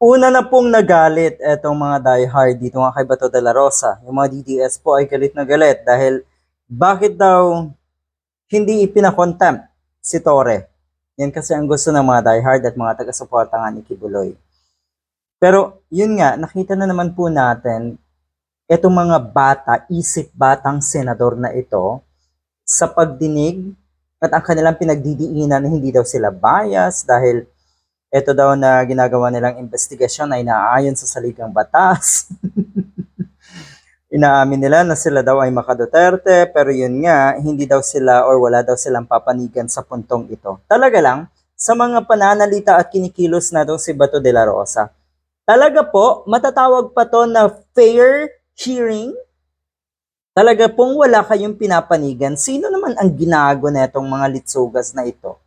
Una na pong nagalit etong mga diehard dito nga kay Bato de la Rosa. Yung mga DDS po ay galit na galit dahil bakit daw hindi ipinakontempt si Tore. Yan kasi ang gusto ng mga diehard at mga taga-suporta nga ni Kibuloy. Pero yun nga, nakita na naman po natin etong mga bata, isip batang senador na ito sa pagdinig at ang kanilang pinagdidiinan na hindi daw sila bias dahil ito daw na ginagawa nilang investigasyon ay naaayon sa saligang batas. Inaamin nila na sila daw ay makaduterte pero yun nga, hindi daw sila or wala daw silang papanigan sa puntong ito. Talaga lang, sa mga pananalita at kinikilos na daw si Bato de la Rosa, talaga po, matatawag pa to na fair hearing? Talaga pong wala kayong pinapanigan. Sino naman ang ginago na itong mga litsugas na ito?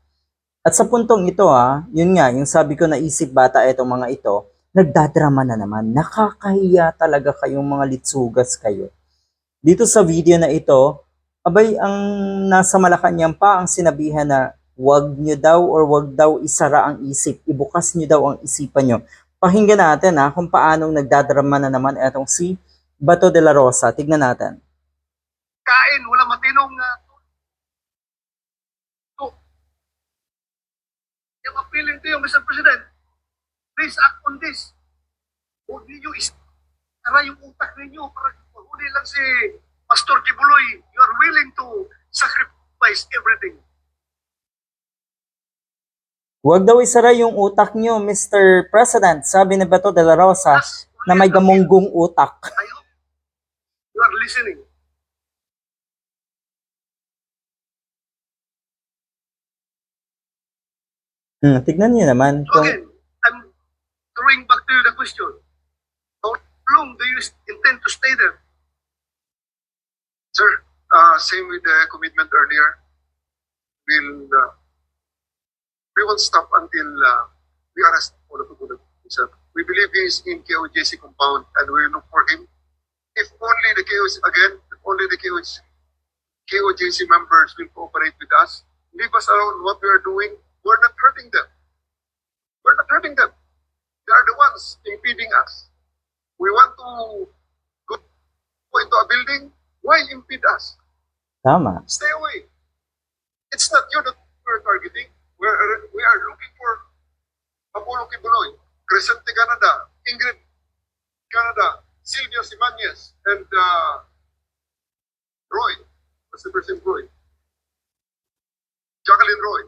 At sa puntong ito ha, yun nga, yung sabi ko na isip bata itong mga ito, nagdadrama na naman. Nakakahiya talaga kayong mga litsugas kayo. Dito sa video na ito, abay ang nasa Malacanang pa ang sinabihan na wag nyo daw or wag daw isara ang isip, ibukas nyo daw ang isipan nyo. Pakinggan natin ha kung paanong nagdadrama na naman itong si Bato de la Rosa. Tignan natin. kain, wala matinong uh, to. Yung appealing to you, Mr. President, please act on this. Huwag ninyo is tara yung utak ninyo para huli lang si Pastor Kibuloy. You are willing to sacrifice everything. Huwag daw isara yung utak nyo, Mr. President, sabi ni Bato de la Rosa na may gamunggong utak. I hope you are listening. Hmm, tignan nyo naman. So Kung, again, I'm throwing back to you the question. How long do you intend to stay there? Sir, uh, same with the commitment earlier. We'll, uh, we won't stop until uh, we arrest all of the sir. We believe he is in KOJC compound and we will look for him. If only the KOJC, again, if only the KOJC, KOJC members will cooperate with us, leave us alone what we are doing, we're not hurting them. We're not hurting them. They are the ones impeding us. We want to go, into a building, why impede us? tama. Stay away. It's not you that we're targeting. We're, we are looking for Apollo Kibuloy, Crescente Canada, Ingrid Canada, Silvio Simanes, and uh, Roy. What's the person Roy? Jacqueline Roy.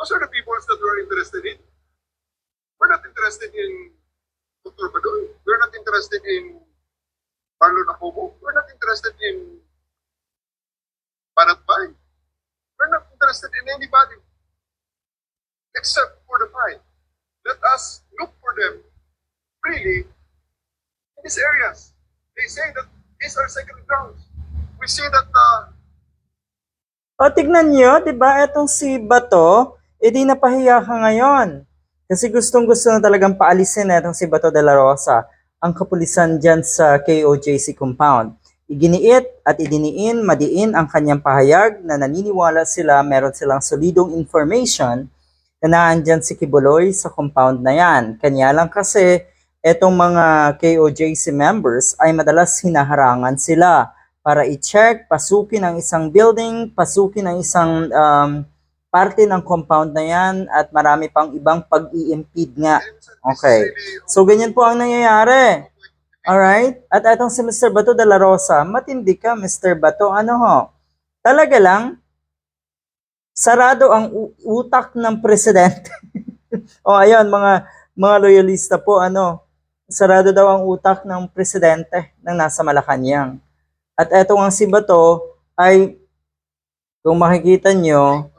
Those are the people that we're interested in. We're not interested in Dr. Badoy. We're not interested in Marlon Apobo. We're not interested in Banat Bay. We're not interested in anybody except for the fight. Let us look for them freely in these areas. They say that these are sacred grounds. We see that uh, O tignan nyo, di ba, etong si Bato, edi napahiya ka ngayon. Kasi gustong gusto na talagang paalisin na etong si Bato de la Rosa, ang kapulisan dyan sa KOJC compound. Iginiit at idiniin, madiin ang kanyang pahayag na naniniwala sila meron silang solidong information na naandyan si Kibuloy sa compound na yan. Kanya lang kasi etong mga KOJC members ay madalas hinaharangan sila para i-check, pasukin ang isang building, pasukin ang isang um, parte ng compound na yan at marami pang ibang pag-i-impede nga. Okay. So, ganyan po ang nangyayari. Alright? At itong si Mr. Bato de la Rosa, matindi ka, Mr. Bato. Ano ho? Talaga lang, sarado ang utak ng presidente. o ayun, mga mga loyalista po, ano, sarado daw ang utak ng presidente ng nasa Malacanang. At eto ang si Bato ay, kung makikita nyo,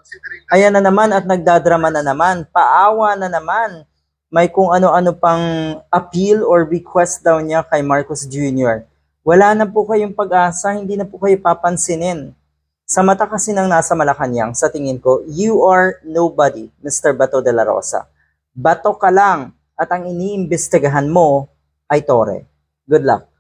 ayan na naman at nagdadrama na naman, paawa na naman. May kung ano-ano pang appeal or request daw niya kay Marcos Jr. Wala na po kayong pag-asa, hindi na po kayo papansinin. Sa mata kasi ng nasa Malacanang, sa tingin ko, you are nobody, Mr. Bato de la Rosa. Bato ka lang at ang iniimbestigahan mo ay Tore. Good luck.